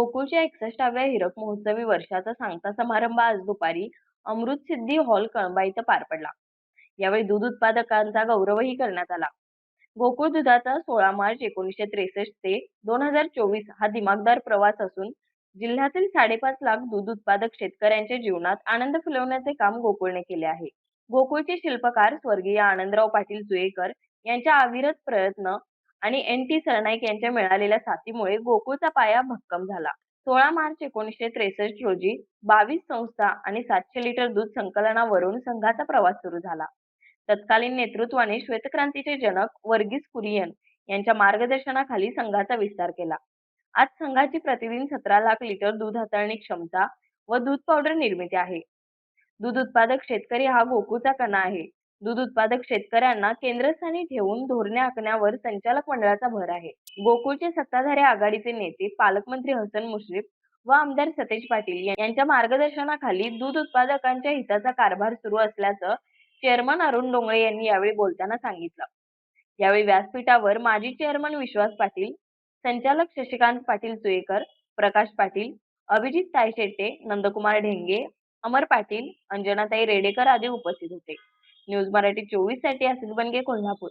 गोकुळच्या एकसष्टाव्या हिरक महोत्सवी वर्षाचा सांगता समारंभ आज दुपारी अमृत सिद्धी हॉल कळंबा इथं पार पडला. यावेळी दूध उत्पादकांचा गौरवही करण्यात आला. गोकुळ दुधाचा सोळा मार्च एकोणीसशे त्रेसष्ट ते दोन हजार चोवीस हा दिमागदार प्रवास असून जिल्ह्यातील साडेपाच लाख दूध उत्पादक शेतकऱ्यांच्या जीवनात आनंद फुलवण्याचे काम गोकुळने केले आहे. गोकुळचे शिल्पकार स्वर्गीय आनंदराव पाटील जुएकर यांच्या अविरत प्रयत्न आणि एन टी सरनाईक यांच्या मिळालेल्या साथीमुळे गोकुळचा पाया भक्कम झाला. सोळा मार्च एकोणीसशे त्रेसष्ट रोजी बावीस संस्था आणि सातशे लिटर दूध संकलनावरून संघाचा प्रवास सुरू झाला. तत्कालीन नेतृत्वाने श्वेतक्रांतीचे जनक वर्गीस कुरियन यांच्या मार्गदर्शनाखाली संघाचा विस्तार केला. आज संघाची प्रतिदिन सतरा लाख लिटर दूध हाताळणी क्षमता व दूध पावडर निर्मिती आहे. दूध उत्पादक शेतकरी हा गोकुळचा कणा आहे. दूध उत्पादक शेतकऱ्यांना केंद्रस्थानी ठेवून धोरणे आखण्यावर संचालक मंडळाचा भर आहे. गोकुळचे सत्ताधारी आघाडीचे नेते पालकमंत्री हसन मुश्रीफ व आमदार सतेज पाटील यांच्या मार्गदर्शनाखाली दूध उत्पादकांच्या हिताचा कारभार सुरू असल्याचं चेअरमन अरुण डोंगळे यांनी यावेळी बोलताना सांगितलं. यावेळी व्यासपीठावर माजी चेअरमन विश्वास पाटील संचालक शशिकांत पाटील सुयेकर प्रकाश पाटील अभिजित तायशेट्टे नंदकुमार ढेंगे अमर पाटील अंजनाताई रेडेकर आदी उपस्थित होते. न्यूज मराठी चोवीससाठी आसिफ बनगे कोल्हापूर.